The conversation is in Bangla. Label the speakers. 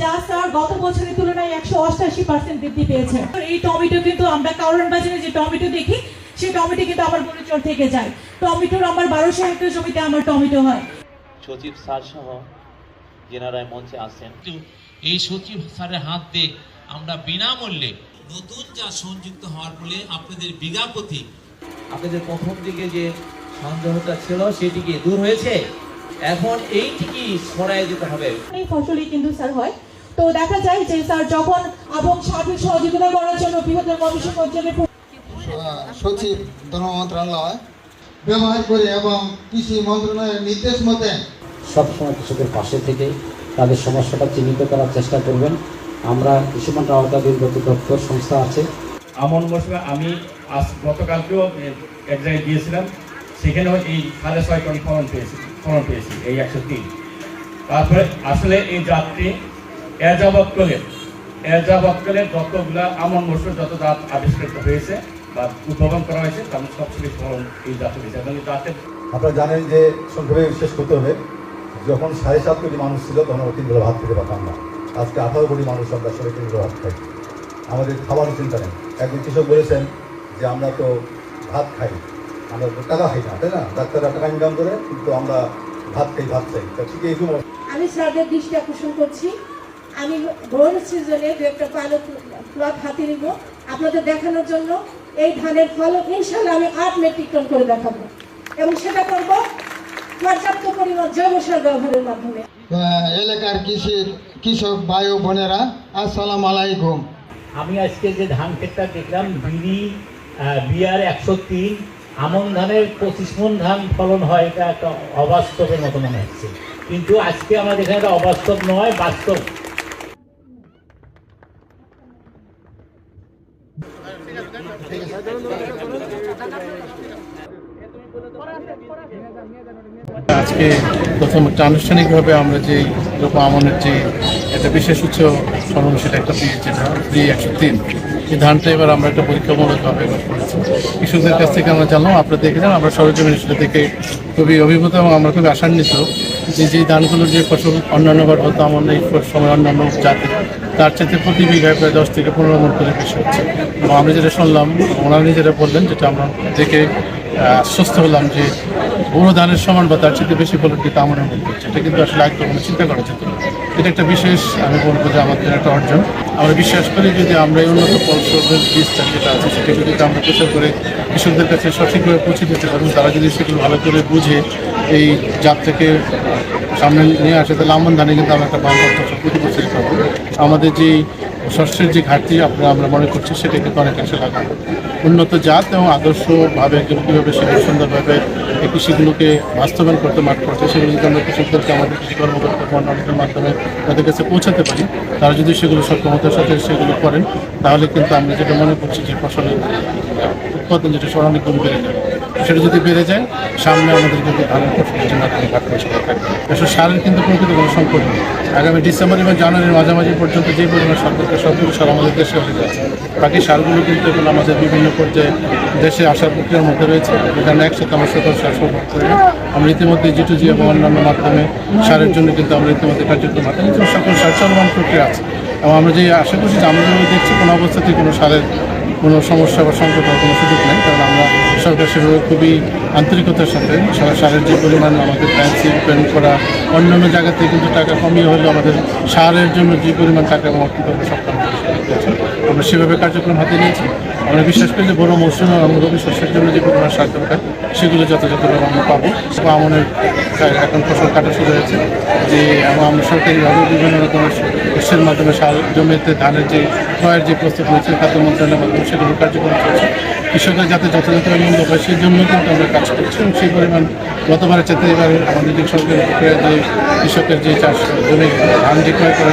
Speaker 1: যা স্যার গত বছরের তুলনায় একশো অষ্টাশি পার্সেন্ট বৃদ্ধি পেয়েছে। এই টমেটো কিন্তু আমরা কারণ বাজারে যে টমেটো দেখি সেই টমেটো কিন্তু আমার বড়চর থেকে যায়। টমেটোর আমার বারোশো হেক্টর জমিতে আমার টমেটো হয়।
Speaker 2: সচিব স্যার সহ যেনারা মঞ্চে আসছেন
Speaker 3: এই সচিব স্যারের হাত দিয়ে আমরা বিনামূল্যে নতুন যা সংযুক্ত হওয়ার ফলে আপনাদের বিঘা প্রতি।
Speaker 2: আপনাদের প্রথম দিকে যে সন্দেহটা ছিল সেটিকে দূর হয়েছে? এখন এইটিকে সরাই যেতে হবে?
Speaker 1: এই ফসলই কিন্তু স্যার হয়। তো দেখা যায় যে স্যার যখন এবং সার্বিক সহযোগিতা করার জন্য বৃহত্তর কমিশন অঞ্চলে
Speaker 4: সচিব ধর্ম মন্ত্রণালয় ব্যবহার করে এবং কৃষি মন্ত্রণালয়ের নির্দেশ মতে
Speaker 5: সবসময় কৃষকের পাশে থেকে তাদের সমস্যাটা চিহ্নিত করার চেষ্টা করবেন। আমরা কৃষি মন্ত্রণালয় আওতাধীন কর্তৃপক্ষ সংস্থা আছে।
Speaker 6: আমন মৌসুমে আমি আজ গতকালকেও এক জায়গায় গিয়েছিলাম। সেখানেও এই সাড়ে ছয় টন ফলন পেয়েছি ফলন পেয়েছি এই একশো তিন। তারপরে আসলে এই জাতটি এজাবৎকলের এজাবৎকলের যতগুলা আমন মৌসুম যত জাত আবিষ্কৃত হয়েছে বা উদ্ভাবন করা হয়েছে তার মধ্যে সবচেয়ে ফলন এই জাতে হয়েছে। এবং এই জাতের
Speaker 7: আপনারা জানেন যে সংক্ষেপে শেষ করতে হবে যখন সাড়ে সাত কোটি মানুষ ছিল তখন আমরা তিন বেলা ভাত খেতে পারতাম না। আজকে আঠারো কোটি মানুষ আমরা সবাই তিন বেলা ভাত খাই। আমাদের খাবারের চিন্তা নেই। একজন কৃষক বলেছেন যে আমরা তো ভাত খাই আমরা তো টাকা খাই না তাই না? ডাক্তাররা টাকা ইনকাম করে কিন্তু আমরা ভাত খাই ভাত চাই তা ঠিক এইরকম
Speaker 8: আমি স্যারদের দৃষ্টি আকর্ষণ করছি। আমি ভোর সিজনে দু একটা পালক প্লট হাতে নিব। আপনাদের দেখানোর জন্য এই ধানের ফল ইনশাল্লাহ আমি আট মেট্রিক টন করে দেখাবো। এবং সেটা করব পর্যাপ্ত পরিমাণ জৈব সার ব্যবহারের মাধ্যমে।
Speaker 4: এলাকার কৃষি কৃষক ভাই ও বোনেরা আসসালাম আলাইকুম।
Speaker 9: আমি আজকে যে ধান ক্ষেতটা দেখলাম বিড়ি বিয়ার একশো তিন আমন ধানের পঁচিশ মন ধান ফলন হয় এটা একটা অবাস্তবের মতো মনে হচ্ছে। কিন্তু আজকে আমরা দেখলাম এটা অবাস্তব নয় বাস্তব।
Speaker 6: আজকে প্রথম একটা আনুষ্ঠানিকভাবে আমরা যে রূপা আমনের যে একটা বিশেষ উচ্চ স্মরণ সেটা একটা পেয়েছি, যেটা দুই একশো তিন। এই ধানটা এবার আমরা একটা পরীক্ষামূলকভাবে কৃষকদের কাছ থেকে আমরা জানলাম, আপনারা দেখেছেন, আমরা সরজমিন সেটা থেকে খুবই অভিভূত এবং আমরা খুবই আশান্বিত যে যে ধানগুলোর যে ফসল অন্যান্য বার হতো আমার এই সময় অন্যান্য জাতি, তার চাইতে প্রতি বিঘায় প্রায় দশ থেকে পনেরো মন করে বেশি হচ্ছে। এবং আমরা যেটা শুনলাম, ওনারা নিজেরা বললেন, যেটা আমরা দেখে আশ্বস্ত হলাম যে বড় ধানের সমান বা তার চেয়ে বেশি ফলন কিন্তু আমার মধ্যে হচ্ছে এটা কিন্তু আসলে একদম চিন্তা করা যেত না। এটা একটা বিশেষ, আমি বলব যে আমাদের একটা অর্জন। আমরা বিশ্বাস করি যদি আমরা এই উন্নত ফলস্বরূপের বীজটা যেটা আছে, সেটা যদি আমরা প্রচার করে কৃষকদের কাছে সঠিকভাবে পৌঁছে দিতে পারি, তারা যদি সেগুলো ভালো করে বুঝে এই জাতটাকে সামনে নিয়ে আসে, তাহলে আমন ধানে কিন্তু আমরা একটা বাংলা প্রতি বছরই পাবো। আমাদের যে শস্যের যে ঘাটতি আপনারা আমরা মনে করছি, সেটা কিন্তু অনেকাংশে লাগানো উন্নত জাত এবং আদর্শভাবে কীভাবে সেগুলো সুন্দরভাবে কৃষিগুলোকে বাস্তবায়ন করতে মাঠ করছে, সেগুলো যদি আমরা কৃষকদেরকে আমাদের কৃষি কর্মকর্তা মন্ডলের মাধ্যমে তাদের কাছে পৌঁছাতে পারি, তারা যদি সেগুলো সক্ষমতার সাথে সেগুলো করেন, তাহলে কিন্তু আমরা যেটা মনে করছি যে ফসলের উৎপাদন যেটা অনেক গুণ বেড়ে যাবে। সেটা যদি বেড়ে যায়, সামনে আমাদের ফসলের জন্য সেটা সারের কিন্তু প্রকৃত কোনো সংকট নেই। আগামী ডিসেম্বর এবং জানুয়ারির মাঝামাঝি পর্যন্ত যে পরিমাণ সার দরকার সবগুলো সার আমাদের দেশে হয়ে যাচ্ছে বাকি সারগুলো কিন্তু এখন আমাদের বিভিন্ন পর্যায়ে দেশে আসার প্রক্রিয়ার মধ্যে রয়েছে। এখানে একসাথে আমরা সকল সার সরবরাহ আমরা ইতিমধ্যে জিটু জি এবং অন্যান্য মাধ্যমে সারের জন্য কিন্তু আমরা ইতিমধ্যে কার্যক্রম হাতে সকল সার চলমান প্রক্রিয়া আছে। এবং আমরা যে আশা করছি যে আমরা দেখছি কোনো অবস্থাতেই কোনো সারের কোনো সমস্যা বা সংকট কোনো সুযোগ নেই, কারণ আমরা সরকার সেভাবে খুবই আন্তরিকতার সাথে সারা সারের যে পরিমাণ আমাদের ফ্যান্সি পেন করা অন্যান্য জায়গাতে কিন্তু টাকা কমিয়ে হলেও আমাদের সারের জন্য যে পরিমাণ টাকা এবং অর্থ আমরা সেভাবে কার্যক্রম হাতে নিয়েছি। আমরা বিশ্বাস করি যে বড় মৌসুম রবি শস্যের জন্য যে পরিমাণ সার দরকার, সেগুলো যথাযথভাবে আমরা পাবো। এবং আমনের এখন ফসল কাটা শুরু হয়েছে। যে আমরা সরকারিভাবে বিভিন্ন রকমের শস্যের মাধ্যমে সার জমিতে ধানের যে ক্রয়ের যে প্রস্তুত হয়েছে, খাদ্য মন্ত্রণালয়ের মাধ্যমে সেগুলো কার্যক্রম চলছে। কৃষকরা যাতে যথাযথভাবে মূল্য পায়, সেই জন্য কিন্তু আমরা কাজ করছি এবং সেই পরিমাণ গতবারের চাইতে এবার আমাদের যে সরকারি যে কৃষকের যে চাষ জমি, ধান যে ক্রয় করা